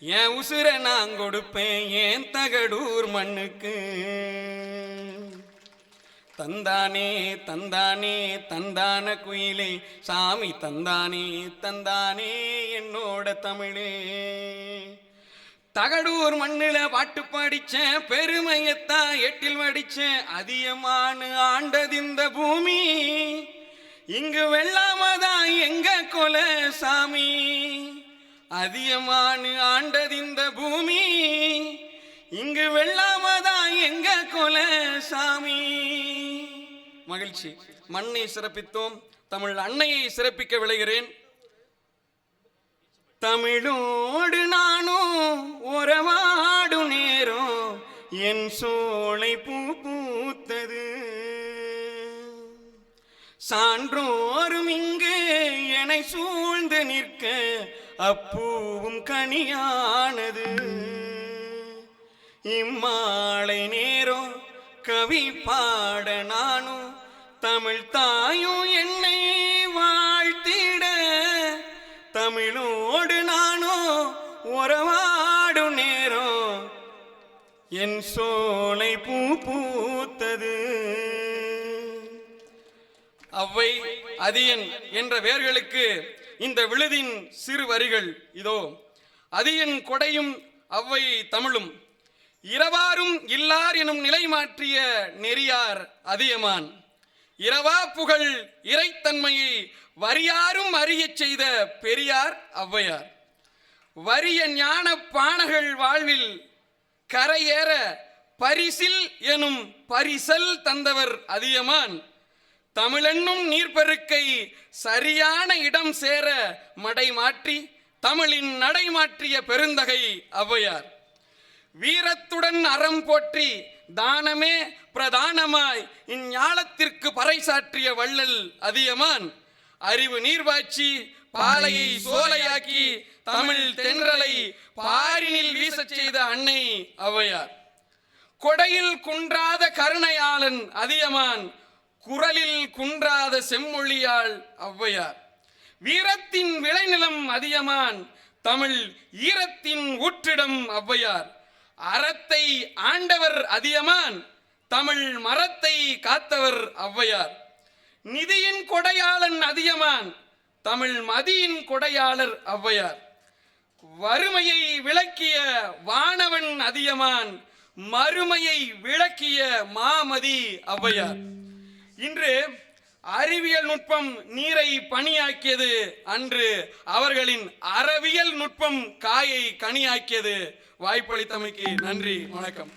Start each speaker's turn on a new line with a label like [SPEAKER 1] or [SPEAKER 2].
[SPEAKER 1] என் உசுர நான் கொடுப்பேன் ஏன் தகடூர் மண்ணுக்கு. தந்தானே தந்தானே தந்தான குயிலே சாமி தந்தானே தந்தானே என்னோட தமிழே. தகடூர் மண்ணில் பாட்டு படிச்சேன் பெருமையத்தான் எட்டில் வடிச்சேன் அதிகமான ஆண்டதிந்த பூமி. இங்கு வெள்ளாமதான் எங்க கொலை சாமி. அதிகமான ஆண்டதிந்த பூமி இங்கு வெள்ளாமதான் எங்க கொல சாமி? மகிழ்ச்சி. மண்ணை சிறப்பித்தோம். தமிழ் அன்னையை சிறப்பிக்க விளைகிறேன். தமிழோடு நானும் உறவாடு நேரம் என் சோ சான்றோரும் இங்கு என்னை சூழ்ந்து நிற்க அப்பூவும் கனியானது. இம்மாலை நேரம் கவி பாட நானும் தமிழ் தாயும் என்னை வாழ்த்திட. தமிழோடு நானும் உறவாடும் நேரம் என் சோலை பூ பூ அவ்வை அதியன் என்ற வேர்களுக்கு இந்த விழுதின் சிறு வரிகள் இதோ. அதியன் கொடையும் அவ்வை தமிழும். இரவாரும் இல்லார் எனும் நிலை மாற்றிய நெறியார் அதியமான். இரவா புகழ் இறைத்தன்மையை வரியாரும் அறியச் செய்த பெரியார் ஔவையார் வறிய ஞான பானகள் வாழ்வில் கரையேற பரிசில் எனும் பரிசல் தந்தவர் அதியமான். தமிழென்னும் நீர்பெருக்கை சரியான இடம் சேர மடை மாற்றி தமிழின் நடை மாற்றிய பெருந்தகை ஔவையார். வீரத்துடன் அறம் போற்றி தானமே பிரதானமாய் இஞ்ஞாலத்திற்கு பறைசாற்றிய வள்ளல் அதியமான். அறிவு நீர்வாய்ச்சி பாலையை சோலையாக்கி தமிழ் தென்றலை பாரினில் வீசச் செய்த அன்னை ஔவையார். கொடையில் குன்றாத கருணையாளன் அதியமான் குரலில் குன்றாத செம்மொழியாள் ஔவையார். வீரத்தின் விளைநிலம் அதியமான் தமிழ் ஈரத்தின் ஊற்றிடம் ஔவையார். அறத்தை ஆண்டவர் அதியமான் தமிழ் மரத்தை காத்தவர் ஔவையார். நிதியின் கொடையாளன் அதியமான் தமிழ் மதியின் கொடையாளர் ஔவையார். வறுமையை விளக்கிய வானவன் அதியமான் மறுமையை விளக்கிய மாமதி ஔவையார். இன்று அறிவியல் நுட்பம் நீரை பணியாக்கியது அன்று அவர்களின் அறவியல் நுட்பம் காயை கனியாக்கியது. வாய்ப்பளித்தமைக்கு நன்றி வணக்கம்.